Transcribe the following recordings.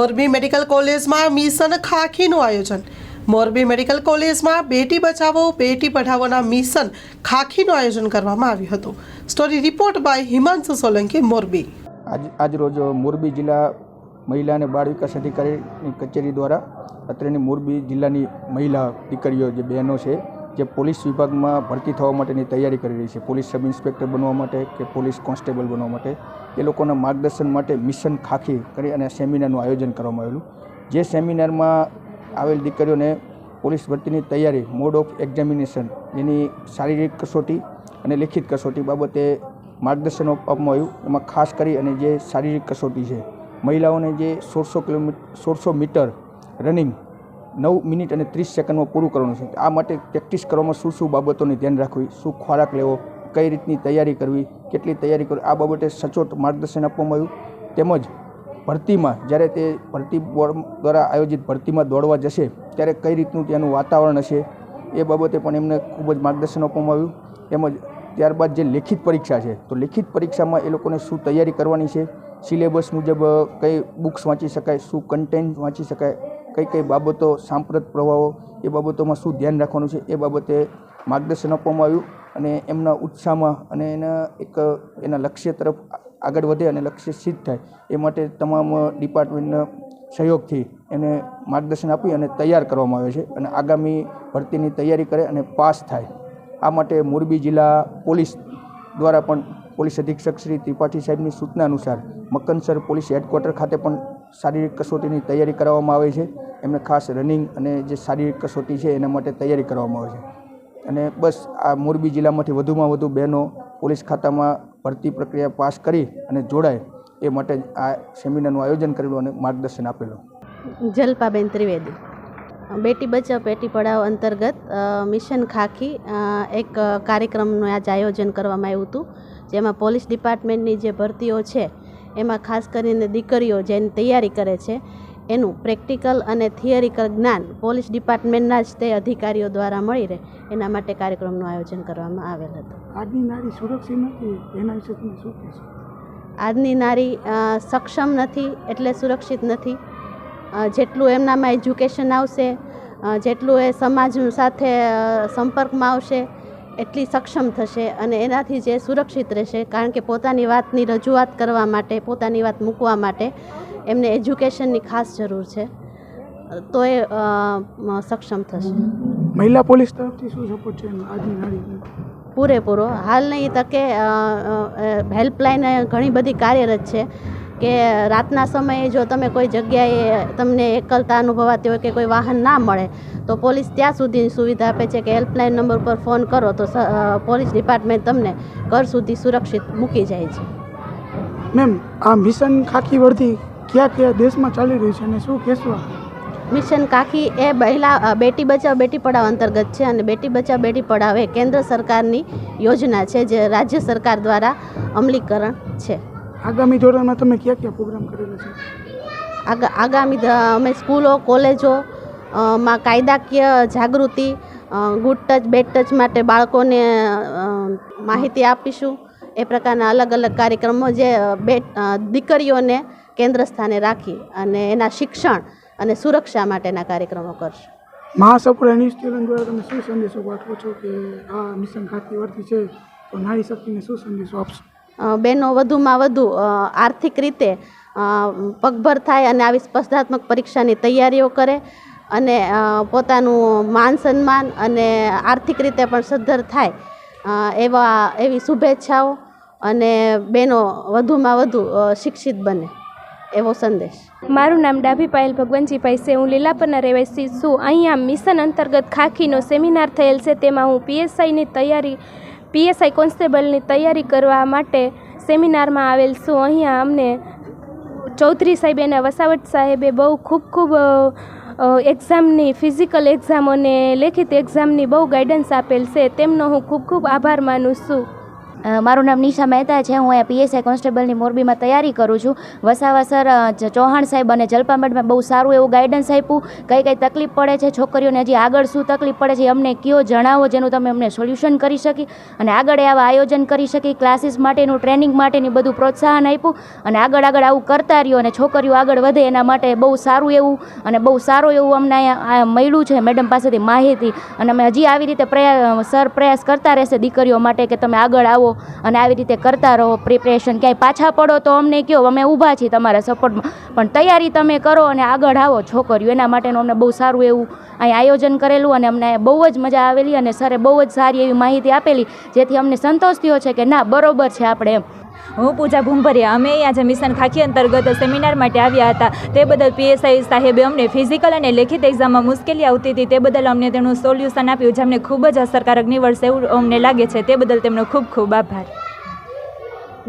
Morbi medical કોલેજમાં mission ખાખીનું આયોજન. મોરબી મેડિકલ કોલેજમાં બેટી બચાવો, બેટી પઢાવોના મિશન ખાખીનું આયોજન કરવામાં આવ્યું હતું. Story report by Himanshu Solanki, Morbi. આજ આજરોજ મોરબી જિલ્લા મહિલા અને બાળ વિકાસ અધિકારીની કચેરી દ્વારા અત્રેની મોરબી જિલ્લાની મહિલા દીકરીઓ, જે બહેનો છે જે પોલીસ વિભાગમાં ભરતી થવા માટેની તૈયારી કરી રહી છે. પોલીસ સબ ઇન્સ્પેક્ટર બનવા માટે કે પોલીસ કોન્સ્ટેબલ બનવા માટે એ લોકોના માર્ગદર્શન માટે મિશન ખાખી કરી અને સેમિનારનું આયોજન કરવામાં આવેલું. જે સેમિનારમાં આવેલ દીકરીઓને પોલીસ ભરતીની તૈયારી, મોડ ઓફ એક્ઝામિનેશન જેની શારીરિક કસોટી અને લેખિત કસોટી બાબતે માર્ગદર્શન આપવામાં આવ્યું. એમાં ખાસ કરી અને જે શારીરિક કસોટી છે, મહિલાઓને જે સોળસો કિલોમીટર સોળસો મીટર રનિંગ નવ મિનિટ અને ત્રીસ સેકન્ડમાં પૂરું કરવાનું છે. આ માટે પ્રેક્ટિસ કરવામાં શું શું બાબતોને ધ્યાન રાખવી, શું ખોરાક લેવો, કઈ રીતની તૈયારી કરવી, કેટલી તૈયારી કરવી, આ બાબતે સચોટ માર્ગદર્શન આપવામાં આવ્યું. તેમજ ભરતીમાં, જ્યારે તે ભરતી બોર્ડ દ્વારા આયોજિત ભરતીમાં દોડવા જશે, ત્યારે કઈ રીતનું ત્યાંનું વાતાવરણ હશે, એ બાબતે પણ એમને ખૂબ જ માર્ગદર્શન આપવામાં આવ્યું. તેમજ ત્યારબાદ જે લેખિત પરીક્ષા છે, તો લેખિત પરીક્ષામાં એ લોકોને શું તૈયારી કરવાની છે, સિલેબસ મુજબ કઈ બુક્સ વાંચી શકાય, શું કન્ટેન્ટ વાંચી શકાય કઈ કઈ બાબતો, સાંપ્રત પ્રવાહો, એ બાબતોમાં શું ધ્યાન રાખવાનું છે, એ બાબતે માર્ગદર્શન આપવામાં આવ્યું અને એમના ઉત્સાહમાં અને એના એક, એના લક્ષ્ય તરફ આગળ વધે અને લક્ષ્ય સિદ્ધ થાય. એ માટે તમામ ડિપાર્ટમેન્ટના સહયોગથી એને માર્ગદર્શન આપી અને તૈયાર કરવામાં આવે છે અને આગામી ભરતીની તૈયારી કરે અને પાસ થાય. આ માટે મોરબી જિલ્લા પોલીસ દ્વારા પણ પોલીસ અધિક્ષક શ્રી ત્રિપાઠી સાહેબની સૂચના અનુસાર મક્કનસર પોલીસ હેડક્વાર્ટર ખાતે પણ શારીરિક કસોટીની તૈયારી કરવામાં આવે છે. એમને ખાસ રનિંગ અને જે શારીરિક કસોટી છે એના માટે તૈયારી કરવામાં આવે છે. અને બસ આ મોરબી જિલ્લામાંથી વધુમાં વધુ બહેનો પોલીસ ખાતામાં ભરતી પ્રક્રિયા પાસ કરી અને જોડાય એ માટે આ સેમિનારનું આયોજન કરેલું અને માર્ગદર્શન આપેલું. જલપાબેન ત્રિવેદી. બેટી બચાવ, બેટી પઢાઓ અંતર્ગત મિશન ખાખી એક કાર્યક્રમનું આજે આયોજન કરવામાં આવ્યું હતું, જેમાં પોલીસ ડિપાર્ટમેન્ટની જે ભરતીઓ છે એમાં ખાસ કરીને દીકરીઓ જેની તૈયારી કરે છે એનું પ્રેક્ટિકલ અને થિયરિકલ જ્ઞાન પોલીસ ડિપાર્ટમેન્ટના જ તે અધિકારીઓ દ્વારા મળી રહે. એના માટે કાર્યક્રમનું આયોજન કરવામાં આવેલ હતું. આજની નારી સુરક્ષિત નથી એના વિશે તમે શું કહેશો? આજની નારી સક્ષમ નથી એટલે સુરક્ષિત નથી. જેટલું એમનામાં એજ્યુકેશન આવશે જેટલું એ સમાજ સાથે સંપર્કમાં આવશે એટલી સક્ષમ થશે અને એનાથી જે સુરક્ષિત રહેશે કારણ કે પોતાની વાતની રજૂઆત કરવા માટે પોતાની વાત મૂકવા માટે એમને એજ્યુકેશનની ખાસ જરૂર છે. તો એ સક્ષમ થશે. મહિલા પોલીસ તરફથી શું સપોર્ટ છે આજની પૂરેપૂરો. હાલની તકે હેલ્પલાઇન ઘણી બધી કાર્યરત છે. કે રાતના સમયે જો તમે કોઈ જગ્યાએ તમને એકલતા અનુભવાતી હોય કે કોઈ વાહન ના મળે તો પોલીસ ત્યાં સુધીની સુવિધા આપે છે કે હેલ્પલાઇન નંબર પર ફોન કરો તો પોલીસ ડિપાર્ટમેન્ટ તમને ઘર સુધી સુરક્ષિત મૂકી જાય છે. મેમ આ મિશન ખાખી વર્ધી કયા કયા દેશમાં ચાલી રહ્યું છે અને શું કહેશું મિશન કાકી એ મહિલા બેટી બચાવ બેટી પઢાવ અંતર્ગત છે અને બેટી બચાવ બેટી પઢાવ એ કેન્દ્ર સરકારની યોજના છે જે રાજ્ય સરકાર દ્વારા અમલીકરણ છે. આગામી ધોરણમાં તમે ક્યાં ક્યાં પ્રોગ્રામ કરેલો છે? આગા આગામી અમે સ્કૂલો કોલેજો માં કાયદાકીય જાગૃતિ ગુડ ટચ બેડ ટચ માટે બાળકોને માહિતી આપીશું. એ પ્રકારના અલગ અલગ કાર્યક્રમો જે બે દીકરીઓને કેન્દ્ર સ્થાને રાખી અને એના શિક્ષણ અને સુરક્ષા માટેના કાર્યક્રમો કરશું. મહાસપુરા ન્યૂઝ ચેનલ દ્વારા તમે શું સંદેશો પાઠવો છો કે આ મિશન ખાતી વર્તી છે? તો નારી શક્તિને શું સંદેશો આપશો? બહેનો વધુમાં વધુ આર્થિક રીતે પગભર થાય અને આવી સ્પર્ધાત્મક પરીક્ષાની તૈયારીઓ કરે અને પોતાનું માન સન્માન અને આર્થિક રીતે પણ સદ્ધર થાય એવા, એવી શુભેચ્છાઓ અને બહેનો વધુમાં વધુ શિક્ષિત બને, એવો સંદેશ. મારું નામ ડાભી પાયલ ભગવંતજીભાઈ છે. હું લીલાપરના રહેવાસી છું. અહીંયા મિશન અંતર્ગત ખાખીનો સેમિનાર થયેલ છે. તેમાં હું પીએસઆઈની તૈયારી પીએસઆઈ કોન્સ્ટેબલની તૈયારી કરવા માટે સેમિનારમાં આવેલ છું. અહીંયા અમને ચૌધરી સાહેબ અને વસાવટ સાહેબે બહુ ખૂબ ખૂબ એક્ઝામની, ફિઝિકલ એક્ઝામ અને લેખિત એક્ઝામની બહુ ગાઈડન્સ આપેલ છે. તેમનો હું ખૂબ ખૂબ આભાર માનું છું. મારું નામ નિશા મહેતા છે. હું અહીંયા પીએસઆઈ કોન્સ્ટેબલની મોરબીમાં તૈયારી કરું છું. વસાવા સર ચૌહાણ સાહેબ અને જલપા મેડમે બહુ સારું એવું ગાઈડન્સ આપ્યું. કઈ કઈ તકલીફ પડે છે છોકરીઓને, હજી આગળ શું તકલીફ પડે છે અમને કયો જણાવો જેનું તમે અમને સોલ્યુશન કરી શકી અને આગળ આવા આયોજન કરી શકી ક્લાસીસ માટેનું ટ્રેનિંગ માટેની બધું પ્રોત્સાહન આપ્યું. અને આગળ આગળ આવું કરતા રહ્યો અને છોકરીઓ આગળ વધે એના માટે બહુ સારું એવું અને બહુ સારું એવું અમને અહીંયા મળ્યું છે મેડમ પાસેથી માહિતી. અને અમે હજી આવી રીતે પ્રયાસ સર પ્રયાસ કરતા રહેશે દીકરીઓ માટે કે તમે આગળ આવો અને આવી રીતે કરતા રહો પ્રિપરેશન ક્યાંય પાછા પડો તો અમને કહો અમે ઊભા છીએ તમારા સપોર્ટમાં પણ તૈયારી તમે કરો અને આગળ આવો છોકરીઓ, એના માટેનું અમને બહુ સારું એવું અહીં આયોજન કરેલું અને અમને બહુ જ મજા આવેલી અને સરે બહુ જ સારી એવી માહિતી આપેલી, જેથી અમને સંતોષ થયો છે કે ના, બરોબર છે આપણે એમ. હું પૂજા ભૂંભરિયા. અમે અહીંયા જે મિશન ખાખી અંતર્ગત સેમિનાર માટે આવ્યા હતા. તે બદલ પીએસઆઈ સાહેબે અમને ફિઝિકલ અને લેખિત એક્ઝામમાં મુશ્કેલી આવતી હતી. તે બદલ અમને તેનું સોલ્યુશન આપ્યું, જે અમને ખૂબ જ અસરકારક નીવડશે એવું અમને લાગે છે. તે બદલ તેમનો ખૂબ ખૂબ આભાર.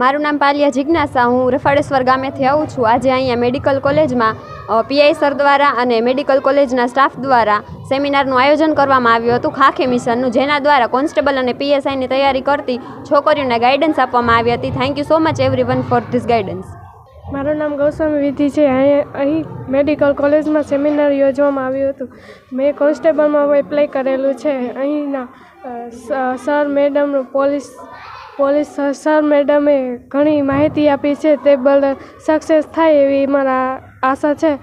મારું નામ પાલિયા જિજ્ઞાસા. હું રફાળેશ્વર ગામેથી આવું છું. આજે અહીંયા મેડિકલ કોલેજમાં પીઆઈ સર દ્વારા અને મેડિકલ કોલેજના સ્ટાફ દ્વારા સેમિનારનું આયોજન કરવામાં આવ્યું હતું. ખાખી મિશનનું, જેના દ્વારા કોન્સ્ટેબલ અને પીએસઆઈની તૈયારી કરતી છોકરીઓને ગાઈડન્સ આપવામાં આવી હતી. Thank you so much everyone for this guidance મારું નામ ગૌસ્વામી વિધિ છે. અહીં મેડિકલ કોલેજમાં સેમિનાર યોજવામાં આવ્યું હતું. મેં કોન્સ્ટેબલમાં એપ્લાય કરેલું છે. અહીંના સર મેડમનું પોલીસ પોલીસ સર- મેડમે ઘણી માહિતી આપી છે. તે બદલ સક્સેસ થાય એવી મારા આશા છે.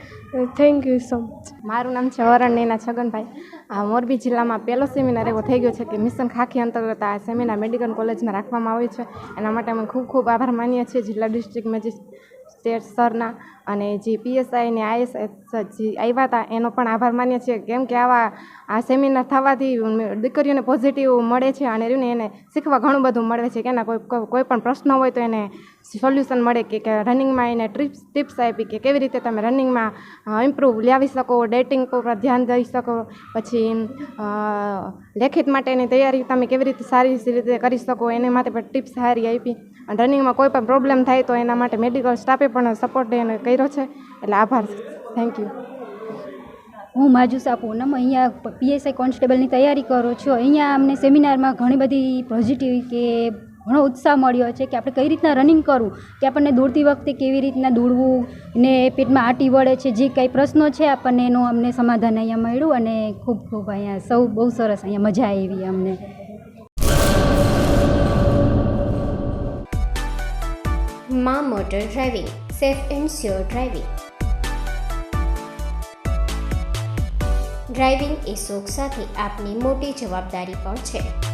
થેન્ક યુ સો મચ મારું નામ છે વરણ વરણનીના છગનભાઈ. આ મોરબી જિલ્લામાં પહેલો સેમિનાર એવો થઈ ગયો છે કે મિશન ખાખી અંતર્ગત આ સેમિનાર મેડિકલ કોલેજમાં રાખવામાં આવ્યો છે. એના માટે અમે ખૂબ ખૂબ આભાર માનીએ છીએ. જિલ્લા ડિસ્ટ્રિક્ટ મેજિસ્ટ્રેટ સરના અને જે પીએસઆઈ ને આઈએસએસ જે આવ્યા હતા એનો પણ આભાર માનીએ છીએ. કેમ કે આવા, આ સેમિનાર થવાથી દીકરીઓને પોઝિટિવ મળે છે અને એને શીખવા ઘણું બધું મળે છે. કે એના કોઈ- કોઈ પણ પ્રશ્ન હોય તો એને સોલ્યુશન મળે કે કે રનિંગમાં એને ટ્રીપ્સ ટિપ્સ આપી કે કેવી રીતે તમે રનિંગમાં ઇમ્પ્રૂવ લાવી શકો ડેટિંગ પર ધ્યાન દઈ શકો, પછી લેખિત માટેની તૈયારી તમે કેવી રીતે સારી રીતે કરી શકો, એને માટે પણ ટિપ્સ સારી આપી. અને રનિંગમાં કોઈ પણ પ્રોબ્લેમ થાય તો એના માટે મેડિકલ સ્ટાફે પણ સપોર્ટ એને કર્યો છે. એટલે આભાર. થેન્ક યુ હું માજુસા પૂનમ અહીંયા પીએસઆઈ કોન્સ્ટેબલની તૈયારી કરું છું. અહીંયા અમને સેમિનારમાં ઘણી બધી પોઝિટિવ કે ઘણો ઉત્સાહ મળ્યો છે કે આપણે કઈ રીતના રનિંગ કરવું કે આપણને દોડતી વખતે કેવી રીતના દોડવું? ને પેટમાં આટી વળે છે, જે કંઈ પ્રશ્નો છે આપણને એનું અમને સમાધાન અહીંયા મળ્યું અને ખૂબ ખૂબ અહીંયા સૌ બહુ સરસ અહીંયા મજા આવી અમને. મા motor driving, safe and sure driving. Driving એ શોખ સાથે આપની મોટી જવાબદારી પણ છે.